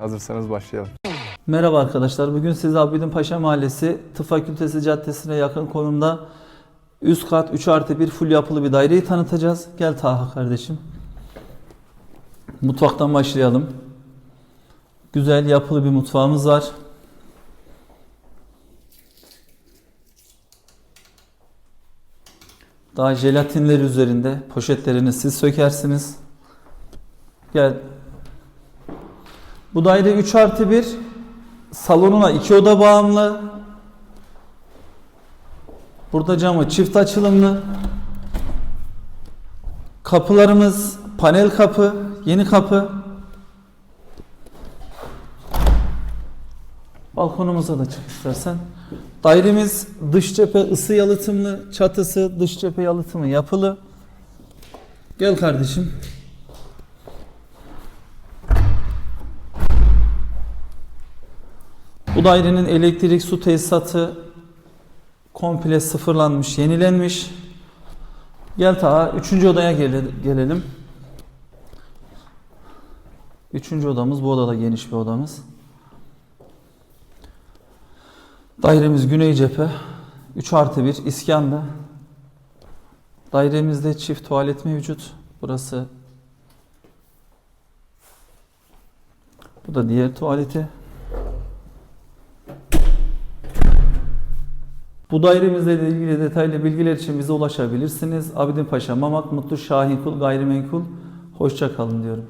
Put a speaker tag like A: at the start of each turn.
A: Hazırsanız başlayalım.
B: Merhaba arkadaşlar. Bugün size Abidin Paşa Mahallesi Tıp Fakültesi Caddesi'ne yakın konumda üst kat 3 artı 1 full yapılı bir daireyi tanıtacağız. Gel Taha kardeşim. Mutfaktan başlayalım. Güzel yapılı bir mutfağımız var. Daha jelatinler üzerinde poşetlerini siz sökersiniz. Gel. Bu daire 3 artı 1 salonuna iki oda bağımlı. Burada camı çift açılımlı. Kapılarımız panel kapı, yeni kapı. Balkonumuza da çık istersen. Dairemiz dış cephe ısı yalıtımlı, çatısı dış cephe yalıtımı yapılı. Gel kardeşim. Bu dairenin elektrik su tesisatı komple sıfırlanmış, yenilenmiş. Gel ta üçüncü odaya gele- gelelim. Üçüncü odamız bu odada geniş bir odamız. Dairemiz güney cephe. 3 artı 1 iskanda. Dairemizde çift tuvalet mevcut. Burası bu da diğer tuvaleti. Bu dairemizle ilgili detaylı bilgiler için bize ulaşabilirsiniz. Abidin Paşa, Mamak, Mutlu Şahinkul, Gayrimenkul. Hoşça kalın diyorum.